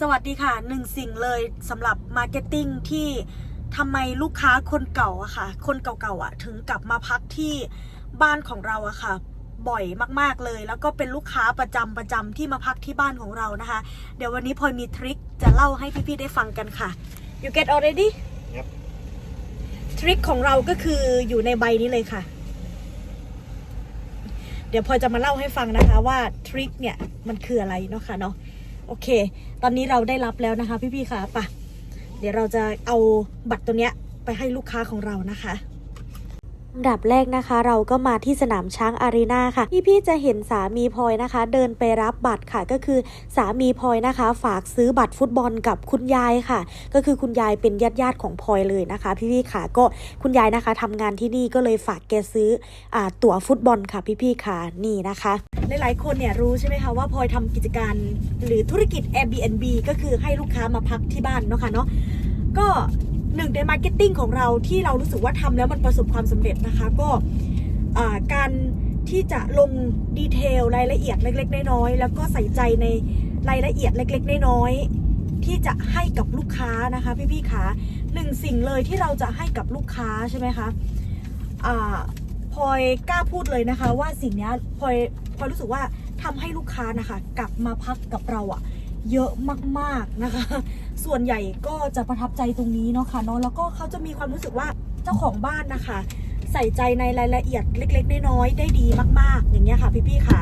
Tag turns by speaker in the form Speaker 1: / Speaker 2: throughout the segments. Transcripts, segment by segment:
Speaker 1: สวัสดีค่ะหนึ่งสิ่งเลยสำหรับมาร์เก็ตติ้งที่ทำไมลูกค้าคนเก่าอะค่ะ คนเก่าๆอะถึงกลับมาพักที่บ้านของเราอะค่ะ บ่อยมากๆเลย แล้วก็เป็นลูกค้าประจำประจำที่มาพักที่บ้านของเรานะคะ เดี๋ยววันนี้พลอยมีทริคจะเล่าให้พี่ๆได้ฟังกันค่ะ you get already
Speaker 2: Yep.
Speaker 1: ทริคของเราก็คืออยู่ในใบนี้เลยค่ะ เดี๋ยวพลอยจะมาเล่าให้ฟังนะคะว่าทริคเนี่ยมันคืออะไรเนาะค่ะเนาะ โอเค ตอนนี้เราได้รับแล้วนะคะ พี่ๆค่ะปะเดี๋ยวเราจะเอาบัตรตัวเนี้ยไปให้ลูกค้าของเรานะคะ อันดับแรกนะคะเราก็มาที่สนามช้างอารีนาค่ะพี่ๆจะเห็นสามีพลอยนะคะ เดินไปรับบัตรค่ะก็คือสามีพลอยนะคะ ฝากซื้อบัตรฟุตบอลกับคุณยายค่ะ ก็คือคุณยายเป็นญาติญาติของพลอยเลยนะคะ พี่ๆค่ะก็คุณยายนะคะทำงานที่นี่ก็เลยฝากแกซื้ออตั๋วฟุตบอลค่ะพี่ๆค่ะนี่นะคะหลายๆคนเนี่ยรู้ใช่ไหมคะว่าพลอยทำกิจการหรือธุรกิจ Airbnb ก็คือให้ลูกค้ามาพักที่บ้านเนาะค่ะเนาะก็ หนึ่งในมาร์เก็ตติ้งของเราที่เรารู้สึกว่าทำแล้วมันประสบความสำเร็จนะคะ ก็การที่จะลงดีเทลรายละเอียดเล็ก ๆ น้อยๆแล้วก็ใส่ใจในรายละเอียดเล็ก ๆ น้อยๆที่จะให้กับลูกค้านะคะพี่ๆคะหนึ่งสิ่งเลยที่เราจะให้กับลูกค้าใช่ไหมคะอ่าพลอยกล้าพูดเลยนะคะ ว่าสิ่งนี้พลอยพลอยรู้สึกว่าทำให้ลูกค้านะคะ กลับมาพักกับเราอะ เยอะมากๆนะคะ ส่วนใหญ่ก็จะประทับใจตรงนี้เนาะค่ะเนาะแล้วก็เขาจะมีความรู้สึกว่าเจ้าของบ้านนะคะ ใส่ใจในรายละเอียดเล็ก ๆ น้อยๆได้ดีมาก ๆ อย่างเงี้ยค่ะพี่ๆค่ะ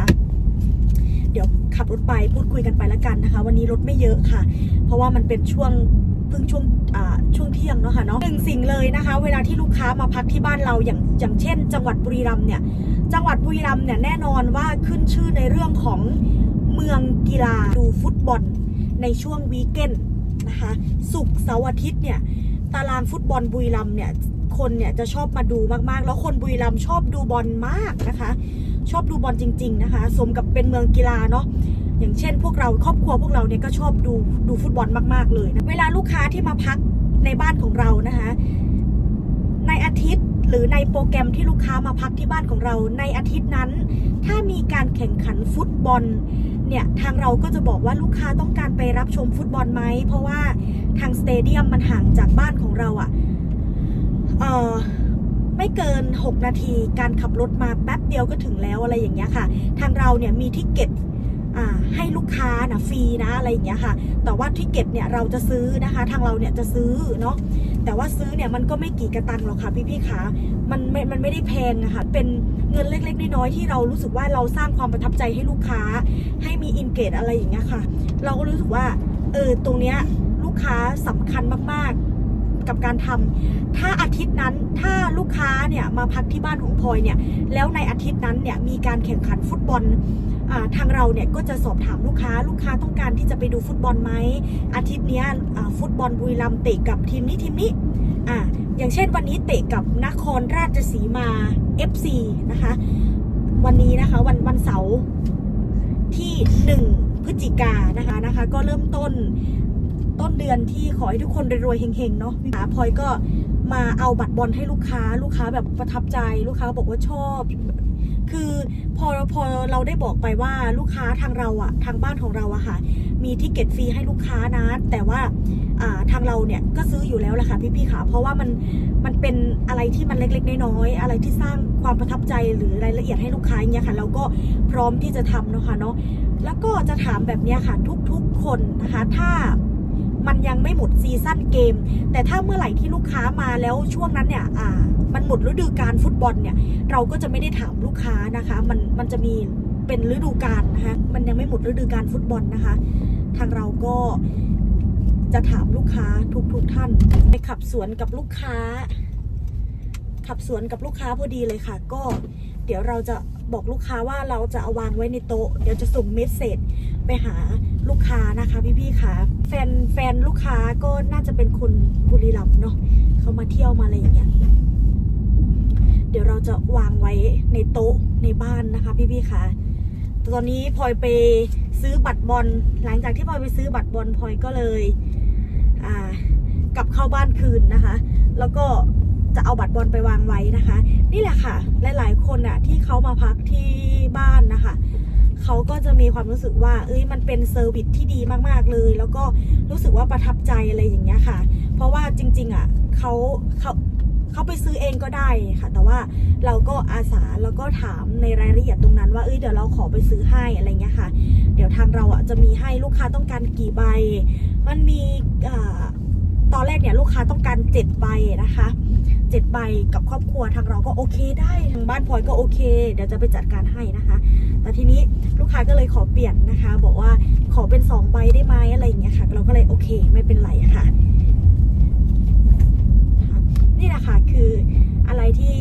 Speaker 1: เดี๋ยวขับรถไปพูดคุยกันไปล้วกันนะคะ วันนี้รถไม่เยอะค่ะ เพราะว่ามันเป็นช่วงเพิ่งช่วงช่วงเที่ยงเนาะค่ะเนาะหนึ่งสิ่งเลยนะคะ เวลาที่ลูกค้ามาพักที่บ้านเราอย่างอย่างเช่น จังหวัดบุรีรัมย์เนี่ย จังหวัดบุรีรัมย์เนี่ยแน่นอนว่าขึ้นชื่อในเรื่องของเมืองกีฬาดูฟุตบอล ในช่วงวีเกนนะคะศุกเสาร์อาทิตย์เนี่ยตารางฟุตบอลบุรีรัมเนี่ยคนเนี่ยจะชอบมาดูมากๆ แล้วคนบุรีรัมชอบดูบอลมากนะคะ ชอบดูบอลจริง ๆ นะคะ สมกับเป็นเมืองกีฬาเนาะอย่างเช่น พวกเราครอบครัวพวกเราเนี่ยก็ชอบดูดูฟุตบอลมากๆเลยนะเวลาลูกค้าที่มาพักในบ้านของเรานะคะในอาทิตย์หรือในโปรแกรมที่ลูกค้ามาพักที่บ้านของเรา ในอาทิตย์นั้น ถ้ามีการแข่งขันฟุตบอล เนี่ยทางเราก็จะบอกว่าลูกค้าต้องการไปรับชมฟุตบอลไหม เพราะว่าทางสเตเดียมมันห่างจากบ้านของเราอะ่ะไม่เกิน 6 นาทีการขับรถมาแป๊บเดียวก็ถึงแล้วอะไรอย่างเงี้ยค่ะ ทางเราเนี่ยมีที่เก็บ ให้ลูกค้านะฟรีนะอะไรอย่างเงี้ยค่ะ แต่ว่าทิเก็ตเนี่ยเราจะซื้อนะคะ ทางเราเนี่ยจะซื้อเนาะ แต่ว่าซื้อเนี่ยมันก็ไม่กี่กระตังหรอกค่ะพี่พี่ๆคะมันไม่ มันไม่ได้แพงอะคะ เป็นเงินเล็กๆน้อยๆที่เรารู้สึกว่าเราสร้างความประทับใจให้ลูกค้า ให้มีอินเกตอะไรอย่างเงี้ยค่ะ เราก็รู้สึกว่า เออ ตรงเนี้ยลูกค้าสำคัญมากๆ กับการทำถ้าอาทิตย์นั้นถ้าลูกค้าเนี่ยมาพักที่บ้านของพลอยเนี่ยแล้วในอาทิตย์นั้นเนี่ยมีการแข่งขันฟุตบอลทางเราเนี่ยก็จะสอบถามลูกค้าลูกค้าต้องการที่จะไปดูฟุตบอลไหมอาทิตย์นี้ฟุตบอลบุรีรัมย์เตะกับทีมนี้ทีมนี้อ่าอย่างเช่นวันนี้เตะกับนครราชสีมา FC นะคะ วันนี้นะคะวันวันเสาร์ที่ 1 พฤศจิกายนะคะนะคะ ก็เริ่มต้น ต้นเดือนที่ขอให้ทุกคนรวยๆเฮงๆเนาะพี่ขาพลอยก็มาเอาบัตรบอลให้ลูกค้า ลูกค้าแบบประทับใจลูกค้าบอกว่าชอบ คือพอพอเราได้บอกไปว่าลูกค้าทางเราอะทางบ้านของเราอะค่ะ มีทิเก็ตฟรีให้ลูกค้านะ แต่ว่าทางเราเนี่ยก็ซื้ออยู่แล้วแหละค่ะพี่ๆค่ะ เพราะว่ามันมันเป็นอะไรที่มันเล็กๆน้อยๆอะไรที่สร้างความประทับใจหรือรายละเอียดให้ลูกค้าอย่างเงี้ยค่ะ เราก็พร้อมที่จะทำเนาะค่ะเนาะแล้วก็จะถามแบบเนี้ยค่ะทุกๆคนนะคะ ถ้า มันยังไม่หมดซีซั่นเกม แต่ถ้าเมื่อไหร่ที่ลูกค้ามาแล้วช่วงนั้นเนี่ยอ่ามันหมดฤดูกาลฟุตบอลเนี่ย เราก็จะไม่ได้ถามลูกค้านะคะ มันมันจะมีเป็นฤดูกาลนะคะมันยังไม่หมดฤดูกาลฟุตบอลนะคะ ทางเราก็จะถามลูกค้าทุกทุกท่านไปขับสวนกับลูกค้า ขับสวนกับลูกค้าพอดีเลยค่ะ ก็ เดี๋ยวเราจะบอกลูกค้าว่าเราจะเอาวางไว้ในโต๊ะ เดี๋ยวจะส่งเมสเซจไปหาลูกค้านะคะพี่ๆค่ะ แฟนแฟนลูกค้าก็น่าจะเป็นคนบุรีรัมย์เนาะเขามาเที่ยวมาอะไรอย่างเงี้ยเดี๋ยวเราจะวางไว้ในโต๊ะในบ้านนะคะ พี่ๆค่ะตอนนี้พลอยไปซื้อบัตรบอล หลังจากที่พลอยไปซื้อบัตรบอลพลอยก็เลย อ่ากลับเข้าบ้านคืนนะคะ แล้วก็ จะเอาบัตรบอลไปวางไว้นะคะ นี่แหละค่ะ หลาย ๆ คนอะที่เขามาพักที่บ้านนะคะเขาก็จะมีความรู้สึกว่า เอ้ย มันเป็นเซอร์วิสที่ดีมาก ๆ เลย แล้วก็รู้สึกว่าประทับใจอะไรอย่างเงี้ยค่ะ เพราะว่าจริง ๆ อะเขาเขาเขาไปซื้อเองก็ได้ค่ะ แต่ว่าเราก็อาสาแล้วก็ถามในรายละเอียดตรงนั้นว่า เอ้ย เดี๋ยวเราขอไปซื้อให้อะไรเงี้ยค่ะ เดี๋ยวทางเราอะจะมีให้ลูกค้าต้องการกี่ใบ มันมีอ่อตอนแรกเนี่ยลูกค้าต้องการเจ็ดใบนะคะ เจ็ดใบกับครอบครัวทางเราก็โอเคได้ทางบ้านพลอยก็โอเค เดี๋ยวจะไปจัดการให้นะคะ แต่ทีนี้ลูกค้าก็เลยขอเปลี่ยนนะคะ บอกว่าขอเป็นสองใบได้ไหมอะไรอย่างเงี้ยค่ะ เราก็เลยโอเคไม่เป็นไรค่ะ นี่แหละค่ะคืออะไรที่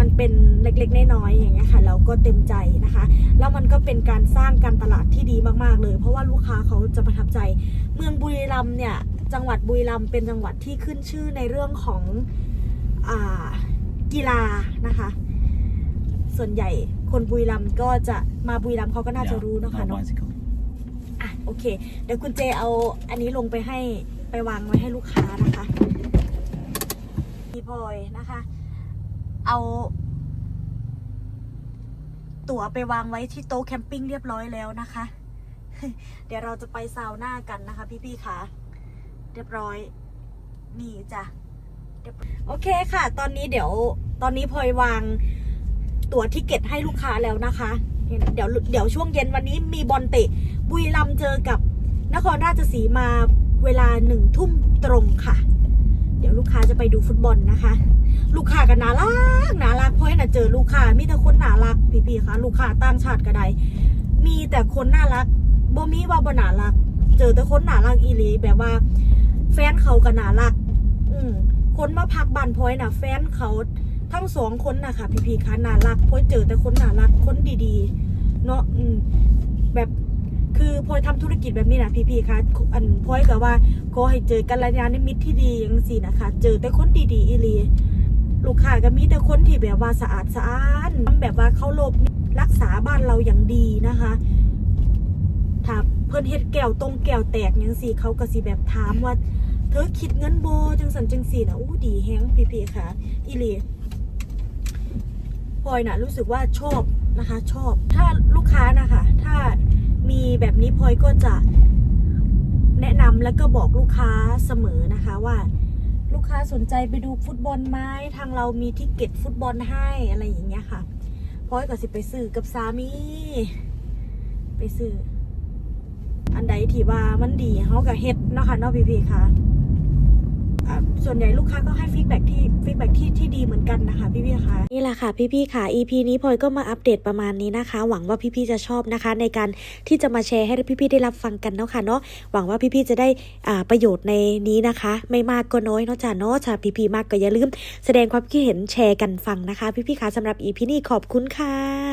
Speaker 1: มันเป็นเล็กๆน้อยๆอย่างเงี้ยค่ะ เราก็เต็มใจนะคะ แล้วมันก็เป็นการสร้างการตลาดที่ดีมากๆเลย เพราะว่าลูกค้าเขาจะประทับใจ เมืองบุรีรัมย์เนี่ย จังหวัดบุรีรัมย์เป็นจังหวัดที่ขึ้นชื่อในเรื่องของ กีฬานะคะ ส่วนใหญ่คนบุรีรัมย์ก็จะมาบุรีรัมย์เขาก็น่าจะรู้เนอะคะ
Speaker 2: no
Speaker 1: เนาะ
Speaker 2: bicycle.
Speaker 1: อะโอเค เดี๋ยวคุณเจเอาอันนี้ลงไปให้ไปวางไว้ให้ลูกค้านะคะพี่พลอยนะคะ เอาตั๋วไปวางไว้ที่โต๊ะแคมปิ้งเรียบร้อยแล้วนะคะ เดี๋ยวเราจะไปซาวน่ากันนะคะ พี่ๆค่ะ เรียบร้อย นี่จ้ะเรียบ โอเคค่ะ ตอนนี้เดี๋ยวตอนนี้พลอยวางตั๋วทิเก็ตให้ลูกค้าแล้วนะคะ เดี๋ยวเดี๋ยวช่วงเย็นวันนี้มีบอลเตะ บุรีรัมเจอกับนครราชสีมาเวลาหนึ่งทุ่มตรงค่ะ เดี๋ยวลูกค้าจะไปดูฟุตบอลนะคะ ลูกค้ากันน่ารักน่ารักเพราะให้น่ะเจอลูกค้ามีแต่คนน่ารักพี่ๆคะลูกค้าต่างชาติก็ได้มีแต่คนน่ารักบ่มีว่าบ่น่ารัก เจอแต่คนน่ารักอีหลีแบบว่า แฟนเขาก็น่ารัก อืม คนมาพักบ้านพลอยน่ะแฟนเขาทั้งสองคนน่ะค่ะพี่ๆคะน่ารักพลอยเจอแต่คนน่ารักคนดีๆ เนาะอืมแบบคือพลอยทำธุรกิจแบบนี้นะพี่ๆคะอันพลอยก็ว่าขอให้เจอกันรยะนิมิตรที่ดีอย่างสินะคะ เจอแต่คนดีๆอีลีลูกค้าก็มีแต่คนที่แบบว่าสะอาดสะอาดแบบว่าเขาลบรักษาบ้านเราอย่างดีนะคะถ้าเพิ่นเฮ็ดแก้วตรงแก้วแตกจังซี่เขาก็สิแบบถามว่า เธอคิดเงินโบจังสันจังสี่นะอู้ดีแฮงพี่ๆค่ะอีหลีพลอยน่ะรู้สึกว่าชอบนะคะชอบ ถ้าลูกค้านะคะ ถ้ามีแบบนี้พลอยก็จะแนะนำแล้วก็บอกลูกค้าเสมอนะคะว่า ลูกค้าสนใจไปดูฟุตบอลไหมทางเรามีทิกเก็ตฟุตบอลให้อะไรอย่างเงี้ยค่ะพลอยก็สิไปซื้อกับสามี ไปซื้ออันใดที่ว่ามันดีเขากับเฮ็ดเนาะค่ะเนาะพี่ๆค่ะอ่า ส่วนใหญ่ลูกค้าก็ให้ฟีดแบ็ที่ฟีดแบ็ที่ที่ดีเหมือนกันนะคะพี่ๆค่คะนี่แหละค่ะพี่ๆค่ะ EP นี้พลอยก็มาอัปเดตประมาณนี้นะคะ หวังว่าพี่ๆจะชอบนะคะ ในการที่จะมาแชร์ให้พี่ๆได้รับฟังกันเนาะค่ะเนาะหวังว่าพี่ๆจะได้อ่าประโยชน์ในนี้นะคะ ไม่มากก็น้อยเนาะจ้าเนาะจ้าพี่ๆมากก็อย่าลืม แสดงความคิดเห็นแชร์กันฟังนะคะ พี่ๆค่ะสำหรับ EP นี้ขอบคุณค่ะ